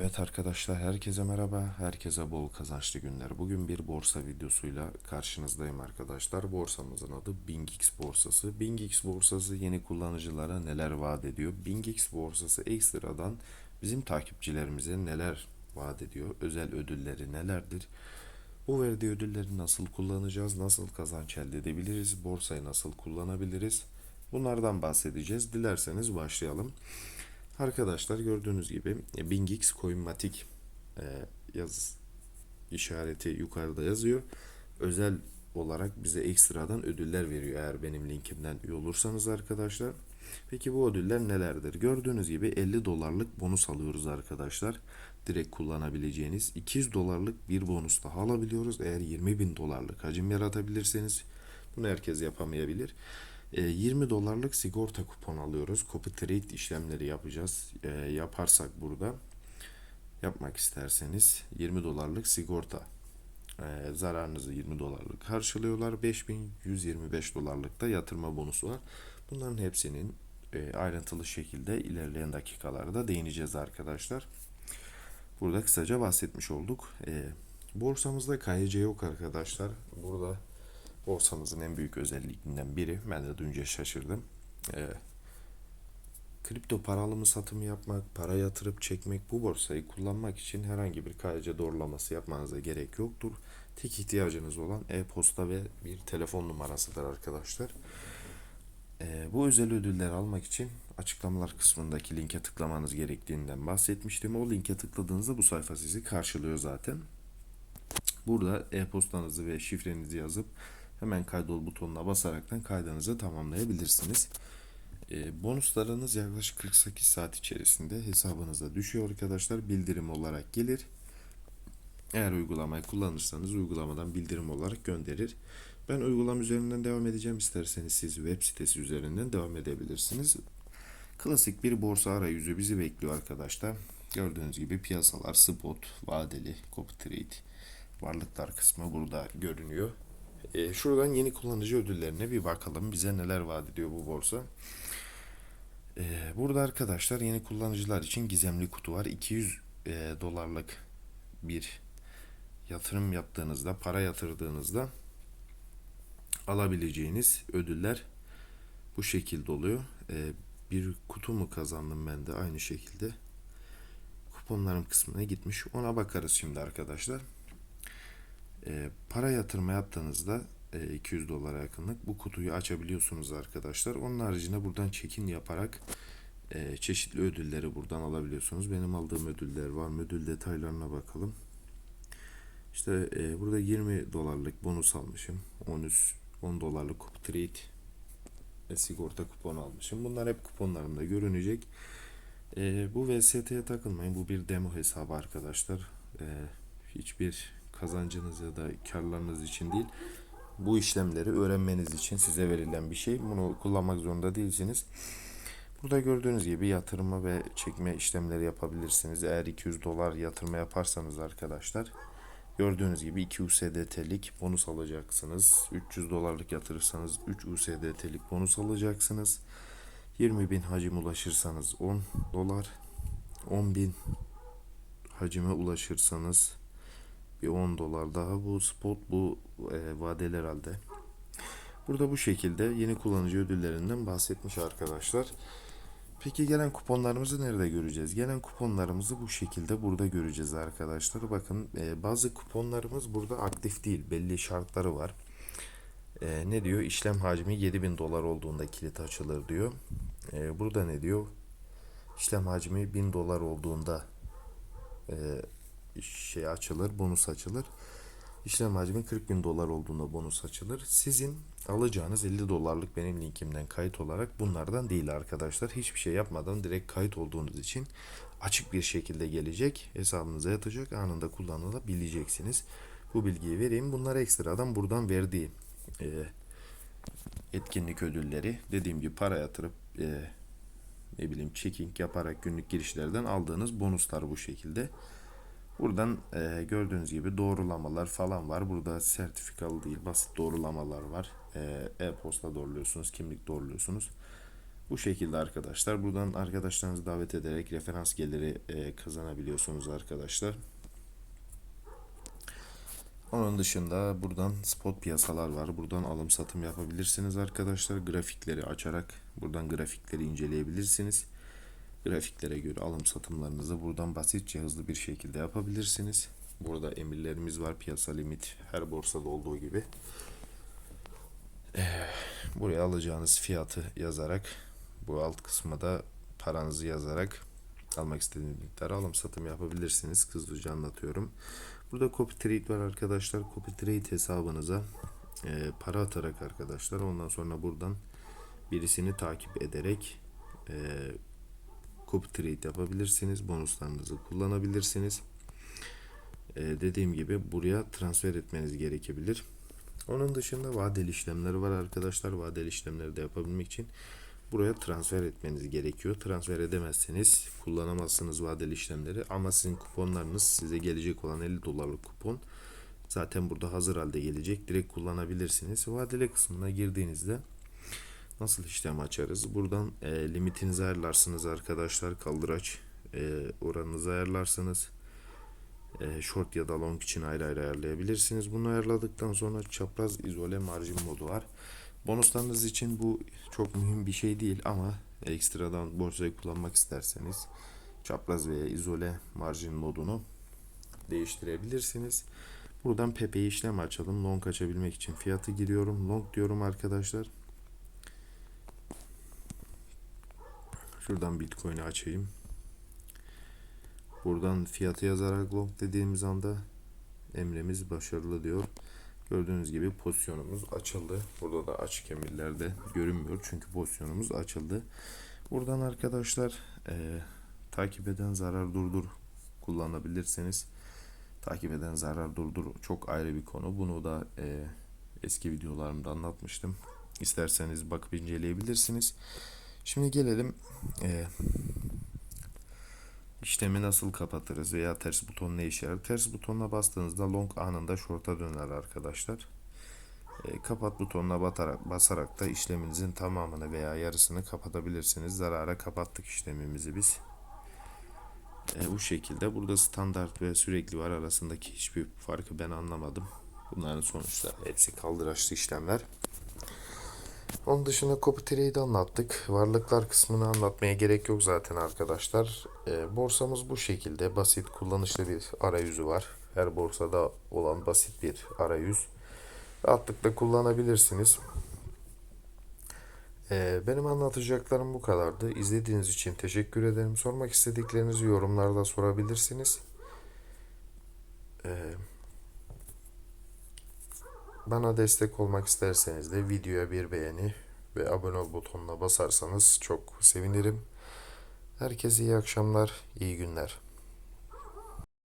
Evet arkadaşlar herkese merhaba, herkese bol kazançlı günler. Bugün bir borsa videosuyla karşınızdayım arkadaşlar. Borsamızın adı BingX borsası. BingX borsası yeni kullanıcılara neler vaat ediyor? BingX borsası ekstradan bizim takipçilerimize neler vaat ediyor? Özel ödülleri nelerdir? Bu verdiği ödülleri nasıl kullanacağız? Nasıl kazanç elde edebiliriz? Borsayı nasıl kullanabiliriz? Bunlardan bahsedeceğiz. Dilerseniz başlayalım. Arkadaşlar gördüğünüz gibi e, BingX Coinmatic e, yaz işareti yukarıda yazıyor. Özel olarak bize ekstradan ödüller veriyor eğer benim linkimden üye olursanız arkadaşlar. Peki bu ödüller nelerdir? Gördüğünüz gibi 50 dolarlık bonus alıyoruz arkadaşlar. Direkt kullanabileceğiniz 200 dolarlık bir bonus daha alabiliyoruz. Eğer 20 bin dolarlık hacim yaratabilirseniz bunu herkes yapamayabilir. E, 20 dolarlık sigorta kupon alıyoruz. Copy trade işlemleri yapacağız. E, yaparsak burada yapmak isterseniz 20 dolarlık sigorta e, zararınızı 20 dolarlık karşılıyorlar. 5125 dolarlık da yatırma bonusu var. Bunların hepsinin e, ayrıntılı şekilde ilerleyen dakikalarda değineceğiz arkadaşlar. Burada kısaca bahsetmiş olduk. E, borsamızda KYC yok arkadaşlar. Burada borsamızın en büyük özelliğinden biri. Ben de dünce şaşırdım. E, kripto para alımı satımı yapmak, para yatırıp çekmek bu borsayı kullanmak için herhangi bir KYC doğrulaması yapmanıza gerek yoktur. Tek ihtiyacınız olan e-posta ve bir telefon numarasıdır arkadaşlar. Ee, bu özel ödülleri almak için açıklamalar kısmındaki linke tıklamanız gerektiğinden bahsetmiştim. O linke tıkladığınızda bu sayfa sizi karşılıyor zaten. Burada e-postanızı ve şifrenizi yazıp hemen kaydol butonuna basaraktan kaydınızı tamamlayabilirsiniz. E, bonuslarınız yaklaşık 48 saat içerisinde hesabınıza düşüyor arkadaşlar. Bildirim olarak gelir. Eğer uygulamayı kullanırsanız uygulamadan bildirim olarak gönderir. Ben uygulama üzerinden devam edeceğim. İsterseniz siz web sitesi üzerinden devam edebilirsiniz. Klasik bir borsa arayüzü bizi bekliyor arkadaşlar. Gördüğünüz gibi piyasalar, spot, vadeli, copy trade, varlıklar kısmı burada görünüyor. E, şuradan yeni kullanıcı ödüllerine bir bakalım. Bize neler vaat ediyor bu borsa. E, burada arkadaşlar yeni kullanıcılar için gizemli kutu var. 200 e, dolarlık bir yatırım yaptığınızda, para yatırdığınızda alabileceğiniz ödüller bu şekilde oluyor. E, bir kutu mu kazandım ben de aynı şekilde. Kuponlarım kısmına gitmiş. Ona bakarız şimdi arkadaşlar. E, para yatırma yaptığınızda e, 200 dolara yakınlık bu kutuyu açabiliyorsunuz arkadaşlar. Onun haricinde buradan çekin yaparak e, çeşitli ödülleri buradan alabiliyorsunuz. Benim aldığım ödüller var? Ödül detaylarına bakalım. İşte e, burada 20 dolarlık bonus almışım. 13 10 dolarlık trade ve sigorta kuponu almışım. Bunlar hep kuponlarımda görünecek. E, bu VST'ye takılmayın. Bu bir demo hesabı arkadaşlar. E, hiçbir kazancınız ya da karlarınız için değil. Bu işlemleri öğrenmeniz için size verilen bir şey. Bunu kullanmak zorunda değilsiniz. Burada gördüğünüz gibi yatırma ve çekme işlemleri yapabilirsiniz. Eğer 200 dolar yatırma yaparsanız arkadaşlar gördüğünüz gibi 2 USDT'lik bonus alacaksınız. 300 dolarlık yatırırsanız 3 USDT'lik bonus alacaksınız. 20 bin hacim ulaşırsanız 10 dolar. 10 bin hacime ulaşırsanız bir 10 dolar daha bu spot bu e, vadeli herhalde. Burada bu şekilde yeni kullanıcı ödüllerinden bahsetmiş arkadaşlar. Peki gelen kuponlarımızı nerede göreceğiz? Gelen kuponlarımızı bu şekilde burada göreceğiz arkadaşlar. Bakın e, bazı kuponlarımız burada aktif değil. Belli şartları var. E, ne diyor? İşlem hacmi 7000 dolar olduğunda kilit açılır diyor. E, burada ne diyor? İşlem hacmi 1000 dolar olduğunda e, şey açılır, bonus açılır. İşlem hacmi 40 bin dolar olduğunda bonus açılır. Sizin alacağınız 50 dolarlık benim linkimden kayıt olarak bunlardan değil arkadaşlar. Hiçbir şey yapmadan direkt kayıt olduğunuz için açık bir şekilde gelecek. Hesabınıza yatacak. Anında kullanılabileceksiniz. Bu bilgiyi vereyim. Bunlar ekstradan buradan verdiği e, etkinlik ödülleri. Dediğim gibi para yatırıp e, ne bileyim checking yaparak günlük girişlerden aldığınız bonuslar bu şekilde. Buradan e, gördüğünüz gibi doğrulamalar falan var. Burada sertifikalı değil basit doğrulamalar var. E, E-posta doğruluyorsunuz, kimlik doğruluyorsunuz. Bu şekilde arkadaşlar. Buradan arkadaşlarınızı davet ederek referans geliri e, kazanabiliyorsunuz arkadaşlar. Onun dışında buradan spot piyasalar var. Buradan alım satım yapabilirsiniz arkadaşlar. Grafikleri açarak buradan grafikleri inceleyebilirsiniz. Grafiklere göre alım satımlarınızı buradan basitçe hızlı bir şekilde yapabilirsiniz. Burada emirlerimiz var. Piyasa limit her borsada olduğu gibi. Eh, Buraya alacağınız fiyatı yazarak bu alt kısma da paranızı yazarak almak istediğiniz miktarı alım satım yapabilirsiniz. Hızlıca anlatıyorum. Burada copy trade var arkadaşlar. Copy trade hesabınıza e, para atarak arkadaşlar ondan sonra buradan birisini takip ederek e, copy trade yapabilirsiniz. Bonuslarınızı kullanabilirsiniz. E, dediğim gibi buraya transfer etmeniz gerekebilir. Onun dışında vadeli işlemleri var arkadaşlar. Vadeli işlemleri de yapabilmek için buraya transfer etmeniz gerekiyor. Transfer edemezseniz kullanamazsınız vadeli işlemleri ama sizin kuponlarınız size gelecek olan 50 dolarlık kupon zaten burada hazır halde gelecek. Direkt kullanabilirsiniz. Vadeli kısmına girdiğinizde nasıl işlem açarız? Buradan e, limitinizi ayarlarsınız arkadaşlar. Kaldıraç e, oranınızı ayarlarsınız. E, short ya da long için ayrı ayrı ayarlayabilirsiniz. Bunu ayarladıktan sonra çapraz izole marjin modu var. Bonuslarınız için bu çok mühim bir şey değil ama ekstradan borsayı kullanmak isterseniz çapraz veya izole marjin modunu değiştirebilirsiniz. Buradan Pepe'yi işlem açalım. Long açabilmek için fiyatı giriyorum. Long diyorum arkadaşlar. Şuradan Bitcoin'i açayım. Buradan fiyatı yazarak long dediğimiz anda emrimiz başarılı diyor. Gördüğünüz gibi pozisyonumuz açıldı. Burada da açık emirlerde görünmüyor çünkü pozisyonumuz açıldı. Buradan arkadaşlar e, takip eden zarar durdur kullanabilirsiniz. Takip eden zarar durdur çok ayrı bir konu. Bunu da e, eski videolarımda anlatmıştım. İsterseniz bakıp inceleyebilirsiniz. Şimdi gelelim e, işlemi nasıl kapatırız veya ters buton ne işe yarar? Ters butonuna bastığınızda long anında short'a döner arkadaşlar. E, kapat butonuna batarak, basarak da işleminizin tamamını veya yarısını kapatabilirsiniz. Zarara kapattık işlemimizi biz. E, bu şekilde burada standart ve sürekli var arasındaki hiçbir farkı ben anlamadım. Bunların sonuçta hepsi kaldıraçlı işlemler. Onun dışında copy trade'i anlattık. Varlıklar kısmını anlatmaya gerek yok zaten arkadaşlar. E, borsamız bu şekilde basit kullanışlı bir arayüzü var. Her borsada olan basit bir arayüz. Rahatlıkla kullanabilirsiniz. E, benim anlatacaklarım bu kadardı. İzlediğiniz için teşekkür ederim. Sormak istediklerinizi yorumlarda sorabilirsiniz. E, bana destek olmak isterseniz de videoya bir beğeni ve abone ol butonuna basarsanız çok sevinirim. Herkese iyi akşamlar, iyi günler.